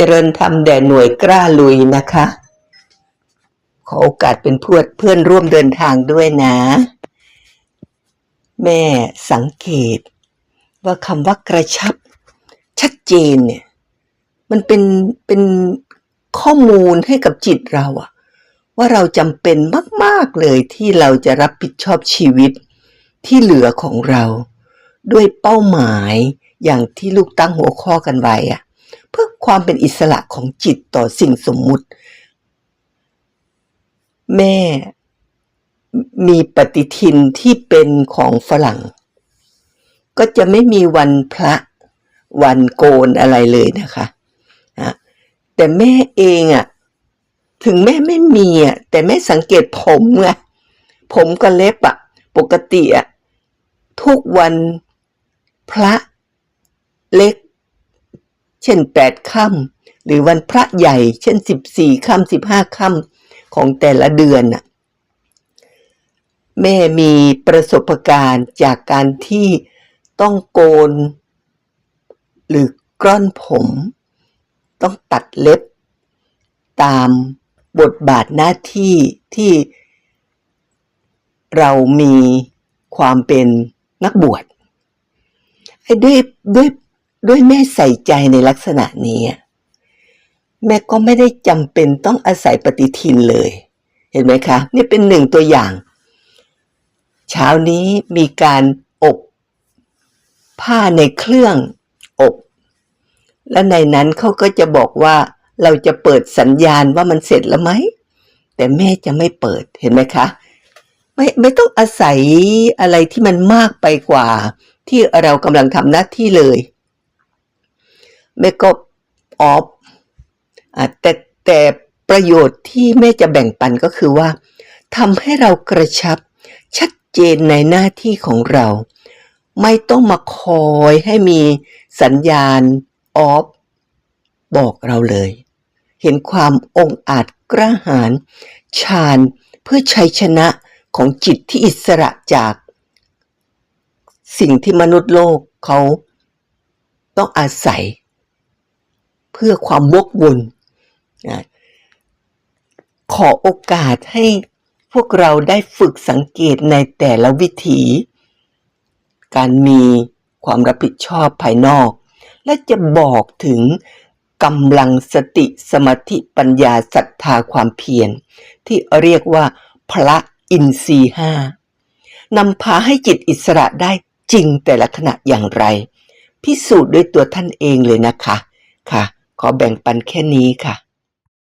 เจริญธรรมแด่หน่วยกล้าลุยนะคะ ขอโอกาสเป็นเพื่อนเพื่อนร่วมเดินทางด้วยนะ แม่สังเกต ว่าคำว่ากระชับ ชัดเจนเนี่ย มันเป็นเป็นข้อมูลให้กับจิตเราอะว่าเราจำเป็นมาก ๆ เลยที่เราจะรับผิดชอบชีวิตที่เหลือของเรา ด้วยเป้าหมายอย่างที่ลูกตั้งหัวข้อกันไว้อะ เพื่อความเป็นอิสระของจิตต่อสิ่งสมมุติ แม่มีปฏิทินที่เป็นของฝรั่ง ก็จะไม่มีวันพระวันโกนอะไรเลยนะคะนะแต่แม่เองอะ่ะ ถึงแม่ไม่มีอะแต่แม่สังเกตผมไงผมกับเล็บอะ ปกติอะทุกวันพระเล็ก ช่นแปดค่ำหรือวันพระใหญ่ เช่นสิบสี่ค่ำสิบห้าค่ำของแต่ละเดือนน่ะแม่มีประสบการณ์จากการที่ต้องโกน หรือกล้อนผม ต้องตัดเล็บ ตามบทบาทหน้าที่ที่เรามีความเป็นนักบวชไอ้ด้วยด้วย ด้วยแม่ใส่ใจในลักษณะนี้ แม่ก็ไม่ได้จำเป็นต้องอาศัยปฏิทินเลย เห็นไหมคะ นี่เป็นหนึ่งตัวอย่าง เช้านี้มีการอบผ้าในเครื่องอบ และในนั้นเขาก็จะบอกว่าเราจะเปิดสัญญาณว่ามันเสร็จแล้วไหม แต่แม่จะไม่เปิดเห็นไหมคะ ไม่ไม่ต้องอาศัยอะไรที่มันมากไปกว่า ที่เรากำลังทำหน้าที่เลย แม่ก็ออฟอะแต่แต่ประโยชน์ที่แม่จะแบ่งปันก็คือว่าทำให้เรากระชับชัดเจนในหน้าที่ของเรา ไม่ต้องมาคอยให้มีสัญญาณออฟบอกเราเลย เห็นความองอาจกล้าหาญชาญเพื่อชัยชนะของจิตที่อิสระจาก สิ่งที่มนุษย์โลกเขาต้องอาศัย เพื่อความวกวนนะขอโอกาสให้พวกเราได้ฝึกสังเกตในแต่ละวิถี การมีความรับผิดชอบภายนอก และจะบอกถึงกำลังสติสมาธิปัญญาศรัทธาความเพียรที่เรียกว่าพระอินทรีห้านำพาให้จิตอิสระได้จริงแต่ละขณะอย่างไร พิสูจน์ด้วยตัวท่านเองเลยนะคะค่ะ ขอแบ่งปันแค่นี้ค่ะ